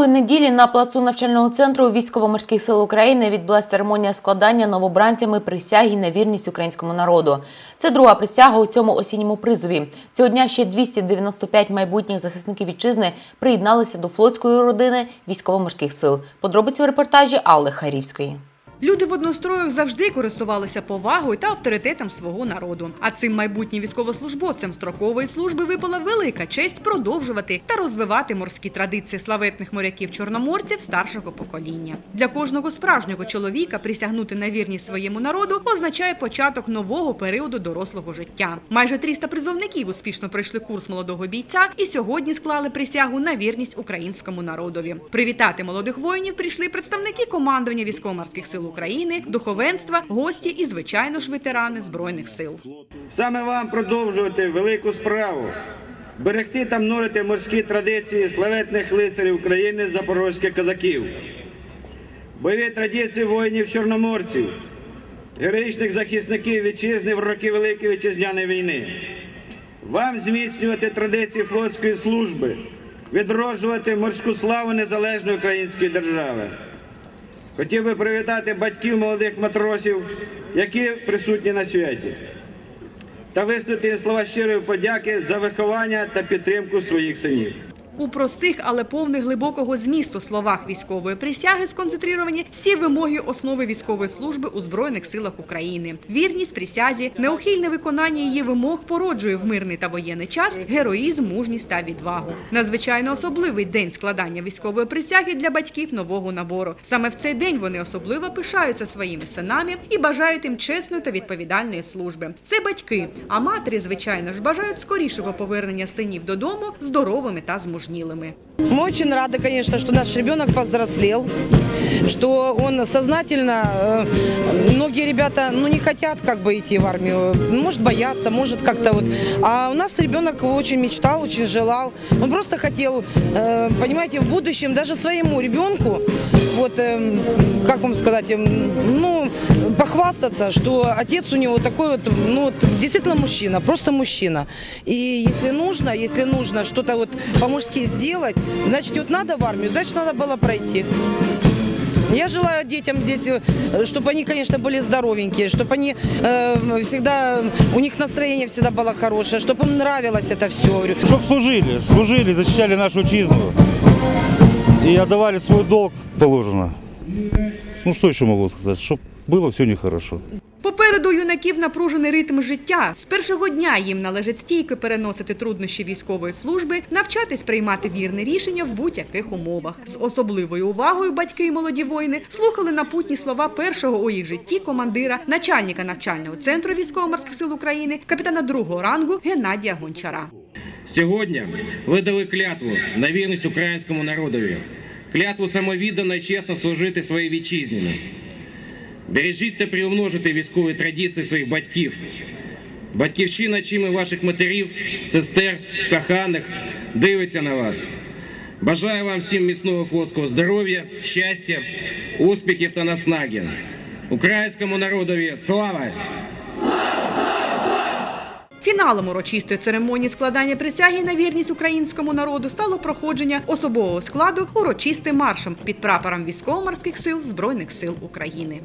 Минулої неділі на плацу навчального центру військово-морських сил України відбулася церемонія складання новобранцями присяги на вірність українському народу. Це друга присяга у цьому осінньому призові. Цього дня ще 295 майбутніх захисників вітчизни приєдналися до флотської родини військово-морських сил. Подробиці у репортажі Алли Харівської. Люди в одностроях завжди користувалися повагою та авторитетом свого народу. А цим майбутнім військовослужбовцям строкової служби випала велика честь продовжувати та розвивати морські традиції славетних моряків-чорноморців старшого покоління. Для кожного справжнього чоловіка присягнути на вірність своєму народу означає початок нового періоду дорослого життя. Майже 300 призовників успішно пройшли курс молодого бійця і сьогодні склали присягу на вірність українському народові. Привітати молодих воїнів прийшли представники командування військово-морських сил України, духовенства, гості і, звичайно ж, ветерани збройних сил. Саме вам продовжувати велику справу, берегти та мнорити морські традиції славетних лицарів України запорозьких козаків, бойові традиції воїнів-чорноморців, героїчних захисників вітчизни в роки Великої Вітчизняної війни. Вам зміцнювати традиції флотської служби, відроджувати морську славу незалежної української держави. Хотів би привітати батьків молодих матросів, які присутні на святі, та висловити слова щирої подяки за виховання та підтримку своїх синів. У простих, але повних глибокого змісту словах військової присяги сконцентровані всі вимоги основи військової служби у Збройних силах України. Вірність присязі, неухильне виконання її вимог породжує в мирний та воєнний час героїзм, мужність та відвагу. Надзвичайно особливий день складання військової присяги для батьків нового набору. Саме в цей день вони особливо пишаються своїми синами і бажають їм чесної та відповідальної служби. Це батьки, а матері, звичайно ж, бажають скорішого повернення синів додому здоровими та змужнілими. Мы очень рады, конечно, что наш ребенок повзрослел, что он сознательно, э, многие ребята, ну, не хотят как бы идти в армию, может бояться, может как-то вот. А у нас ребенок очень мечтал, очень желал, он просто хотел, э, понимаете, в будущем даже своему ребенку, вот, э, как вам сказать, э, ну, похвастаться, что отец у него такой вот, ну, вот, действительно мужчина, просто мужчина. И если нужно, если нужно что-то вот по-мужски сделать, значит, вот надо в армию, значит, надо было пройти. Я желаю детям здесь, э, чтобы они, конечно, были здоровенькие, чтобы они э, всегда, у них настроение всегда было хорошее, чтобы им нравилось это все. Чтоб служили, служили, защищали нашу отчизну и отдавали свой долг положено. Ну что еще могу сказать, чтоб было все нехорошо. Попереду юнаків напружений ритм життя. З першого дня їм належить стійко переносити труднощі військової служби, навчатись приймати вірне рішення в будь-яких умовах. З особливою увагою батьки і молоді воїни слухали напутні слова першого у їх житті командира, начальника навчального центру військово-морських сил України, капітана другого рангу Геннадія Гончара. Сьогодні ви дали клятву на вірність українському народові, клятву самовіддано і чесно служити своїй вітчизні. Бережіть та приумножити військові традиції своїх батьків. Батьківщина очима ваших матерів, сестер, коханих дивиться на вас. Бажаю вам всім міцного флотського здоров'я, щастя, успіхів та наснаги. Українському народові слава! Фіналом урочистої церемонії складання присяги на вірність українському народу стало проходження особового складу урочистим маршем під прапором військово-морських сил Збройних сил України.